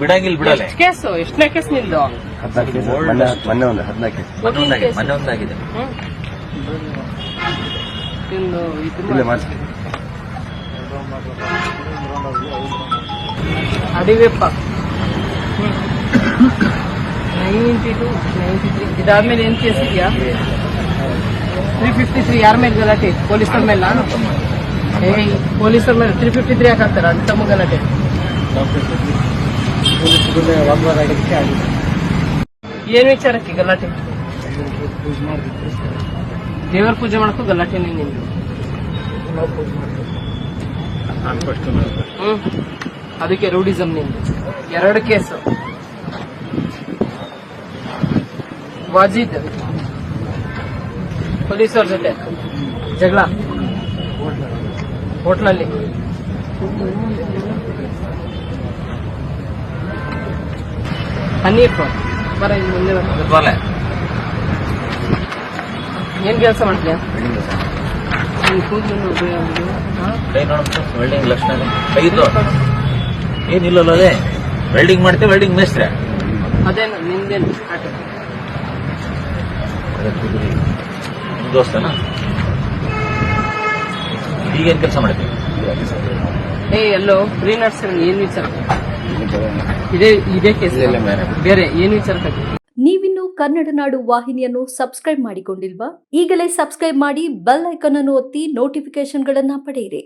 ಬಿಡಂಗಿಲ್ಲ ಬಿಡಲ್ಲ ಎಷ್ಟ್ ಕೇಸು? ಎಷ್ಟನೇ ಕೇಸ್ ನಿಂದು? ಹದಿನಾಲ್ಕು ಕೇಸ್. ಮೊನ್ನೆ ಮೊನ್ನೆ ಒಂದು ಹದಿನಾಲ್ಕು ಹ್ಮ್? ಇದು ಇಲ್ಲೇ ಮಾಡಿ. ಮಾಡಿಸಿ Adiveppa. Ninety two ninety three. ಇದಾದ್ಮೇಲೆ ಏನ್ ಕೇಸ್ ಇದೆಯಾ? ತ್ರೀ ಫಿಫ್ಟಿ ತ್ರೀ ಯಾರ ಮೇಲೆ ಗಲಾಟೆ? ಪೊಲೀಸರ ಮೇಲೆ ನಾನು ಪೊಲೀಸರ ಮೇಲೆ ತ್ರೀ ಫಿಫ್ಟಿ ತ್ರೀ ಯಾಕೆ ಹಾಕ್ತಾರ? ಅಂತ ತಮ್ಮ ಆಗಿದೆ ಏನ್ ವಿಚಾರಕ್ಕೆ ಗಲಾಟೆ ದೇವರ ಪೂಜೆ ಮಾಡಕ್ಕೂ ಗಲಾಟೆ ನಿಂದು ಹ್ಮ್. ಅದಕ್ಕೆ ರೂಢಿಸಮ್ ನಿಂದು ಎರಡು ಕೇಸು. ವಾಜಿದ್. ಪೊಲೀಸರ ಜೊತೆ. ಜಗಳ. ಹೋಟ್ಲಲ್ಲಿ. ಹನೀಫ್. ಬರ ಇಲ್ಲಿ ಮುಂದೆ ಬಾ. ಬರಲ್ಲ ಏನ್ ಕೆಲಸ ಮಾಡ್ತೀಯ? ನೀನ್ ಕೂದ್ಲು ನೋಡು, ಯಾವ್ದು? ಹಾ? ಕೈ ನೋಡಪ್ಪ ವೆಲ್ಡಿಂಗ್ ಲಕ್ಷಣ ಕೈದು ಏನಿಲ್ಲಲ್ಲ ಅದೇ. ವೆಲ್ಡಿಂಗ್ ಮಾಡ್ತೇವೆ ವೆಲ್ಡಿಂಗ್ ಮೇಸ್ತ್ರೆ ಅದೇನು ನಿಂದೇನು ಆಟ ನಿಮ್ ದೋಸ್ತನ? ಈಗೇನ್ ಕೆಲಸ ಮಾಡ್ತೀವಿ ಏ ಎಲ್ಲೋ ಫ್ರೀ ನರ್ಸರಿ ಏನ್ ವಿಚಾರ? ಇದೇ ಇದೇ ಕೇಸ್ ಬೇರೆ. ಏನು ಏನ್ ವಿಚಾರಕ್ಕೆ ನೀವಿನ್ನು ಕನ್ನಡ ನಾಡು ವಾಹಿನಿಯನ್ನು ಸಬ್ಸ್ಕ್ರೈಬ್ ಮಾಡಿಕೊಂಡಿಲ್ವಾ? ಈಗಲೇ ಸಬ್ಸ್ಕ್ರೈಬ್ ಮಾಡಿ ಬೆಲ್ ಐಕಾನ್ ಅನ್ನು ಒತ್ತಿ ನೋಟಿಫಿಕೇಶನ್ಗಳನ್ನ ಪಡೆಯಿರಿ.